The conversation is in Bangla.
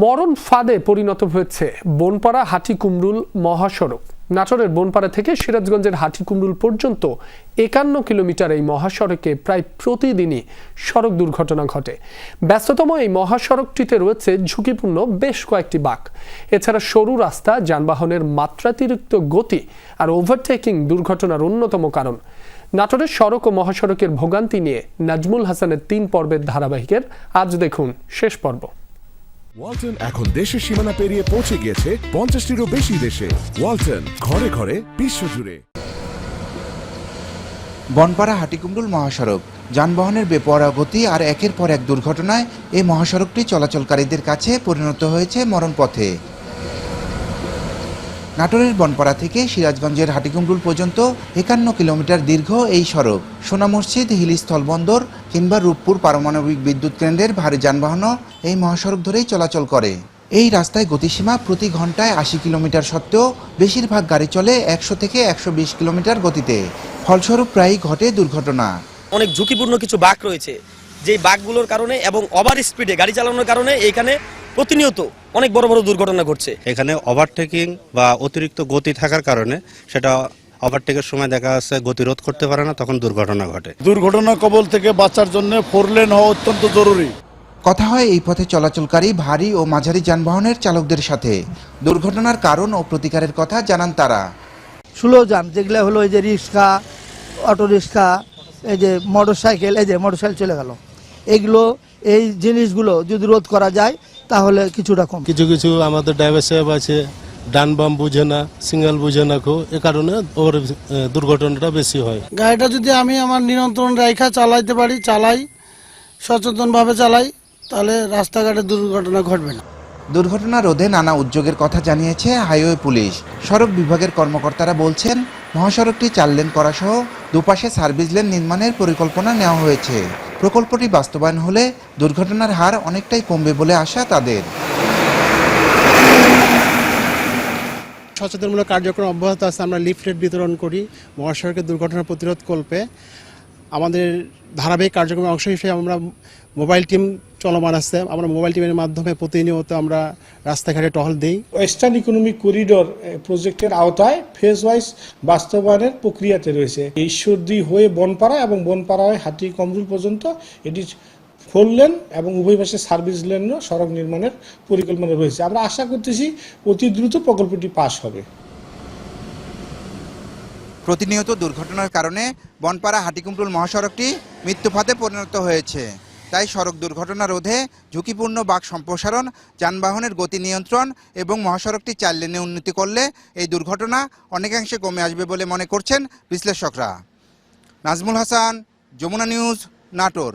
মরণ ফাঁদে পরিণত হয়েছে বনপাড়া হাটিকুমরুল মহাসড়ক। নাটোরের বনপাড়া থেকে সিরাজগঞ্জের হাটিকুমরুল পর্যন্ত একান্ন কিলোমিটার এই মহাসড়কে প্রায় প্রতিদিনই সড়ক দুর্ঘটনা ঘটে। ব্যস্ততম এই মহাসড়কটিতে রয়েছে ঝুঁকিপূর্ণ বেশ কয়েকটি বাঁক। এছাড়া সরু রাস্তা, যানবাহনের মাত্রাতিরিক্ত গতি আর ওভারটেকিং দুর্ঘটনার অন্যতম কারণ। নাটোরের সড়ক ও মহাসড়কের ভোগান্তি নিয়ে নাজমুল হাসানের তিন পর্বের ধারাবাহিকের আজ দেখুন শেষ পর্ব। ওয়ালটন এখন দেশের সীমানা পেরিয়ে পৌঁছে গিয়েছে পঞ্চাশটিরও বেশি দেশে। ওয়ালটন, ঘরে ঘরে বিশ্বজুড়ে। বনপাড়া হাটিকুমরুল মহাসড়ক। যানবাহনের বেপরোয়া গতি আর একের পর এক দুর্ঘটনায় এই মহাসড়কটি চলাচলকারীদের কাছে পরিণত হয়েছে মরণপথে। নাটোরের বনপাড়া থেকে সিরাজগঞ্জের হাটিকুমরুল পর্যন্ত একান্ন কিলোমিটার দীর্ঘ এই সড়ক, সোনা মসজিদ হিলি স্থলবন্দর কিংবা রূপপুর পারমাণবিক বিদ্যুৎ কেন্দ্রের ভারী যানবাহনও এই মহাসড়ক ধরেই চলাচল করে। এই রাস্তায় গতিসীমা প্রতি ঘন্টায় আশি কিলোমিটার সত্ত্বেও বেশিরভাগ গাড়ি চলে একশো থেকে একশো বিশ কিলোমিটার গতিতে। ফলস্বরূপ প্রায়ই ঘটে দুর্ঘটনা। অনেক ঝুঁকিপূর্ণ কিছু বাঘ রয়েছে। যেই বাঘগুলোর কারণে এবং ওভার স্পিডে গাড়ি চালানোর কারণে এখানে প্রতিনিয়ত অনেক বড় বড় দুর্ঘটনা ঘটছে। এখানে ওভারটেকিং বা অতিরিক্ত গতি থাকার কারণে সেটা ওভারটেকের সময় দেখা যাচ্ছে গতিরোধ করতে পারে না তখন দুর্ঘটনা ঘটে। দুর্ঘটনা কবল থেকে বাঁচার জন্য ফোর লেন হওয়া অত্যন্ত জরুরি। কথা হয় এই পথে চলাচলকারী ভারী ও মাঝারি যানবাহনের চালকদের সাথে। দুর্ঘটনার কারণ ও প্রতিকারের কথা জানান তারা। স্লো যান যেগুলো হলো এই যে রিক্সা অটো রিক্সা এই যে মোটর সাইকেল এই যে মোটর সাইকেল চলে গেল। এগুলো এই জিনিসগুলো যদি রোধ করা যায় তাহলে কিছুটা কম। কিছু কিছু আমাদের ড্রাইভার সাহেব আছে ডান বাম বুঝে না সিঙ্গেল বুঝে না খো এ কারণে ওর দুর্ঘটনাটা বেশি হয়। গাড়িটা যদি আমি আমার নিয়ন্ত্রণ রেখা চালাইতে পারি চালাই সচেতনভাবে চালাই তাহলে রাস্তাঘাটে দুর্ঘটনা ঘটবে না। দুর্ঘটনা রোধে নানা উদ্যোগের কথা জানিয়েছে হাইওয়ে পুলিশ। সড়ক বিভাগের কর্মকর্তারা বলছেন মহাসড়কটি চার লেন করা সহ দুপাশে সার্ভিস লেন নির্মাণের পরিকল্পনা নেওয়া হয়েছে। প্রকল্পটি বাস্তবায়ন হলে দুর্ঘটনার হার অনেকটাই কমবে বলে আশা তাদের। সচেতনমূলক কার্যক্রম অব্যাহত আছে, আমরা লিফলেট বিতরণ করি, মহাসড়কের দুর্ঘটনা প্রতিরোধ কল্পে আমাদের ধারাবাহিক কার্যক্রমের অংশ হিসেবে আমরা মোবাইল টিম চলমান আছে। আমরা মোবাইল টিমের মাধ্যমে প্রতিনিয়ত আমরা রাস্তাঘাটে টহল দিই। ওয়েস্টার্ন ইকোনমিক করিডোর প্রজেক্টের আওতায় ফেজ ওয়াইজ বাস্তবায়নের প্রক্রিয়াতে রয়েছে। ঈশ্বরদী হয়ে বনপাড়া এবং বনপাড়া হয়ে হাতি কমরুল পর্যন্ত এটি ফোর লেন এবং উভয় পাশে সার্ভিস লেনও সড়ক নির্মাণের পরিকল্পনা রয়েছে। আমরা আশা করতেছি অতি দ্রুত প্রকল্পটি পাশ হবে। প্রতিনিয়ত দুর্ঘটনার কারণে বনপাড়া হাটিকুমরুল মহাসড়কটি মৃত্যুফাতে পরিণত হয়েছে। তাই সড়ক দুর্ঘটনা রোধে ঝুঁকিপূর্ণ বাক সম্প্রসারণ, যানবাহনের গতি নিয়ন্ত্রণ এবং মহাসড়কটি চার লেনে উন্নতি করলে এই দুর্ঘটনা অনেকাংশে কমে আসবে বলে মনে করছেন বিশ্লেষকরা। নাজমুল হাসান, যমুনা নিউজ, নাটোর।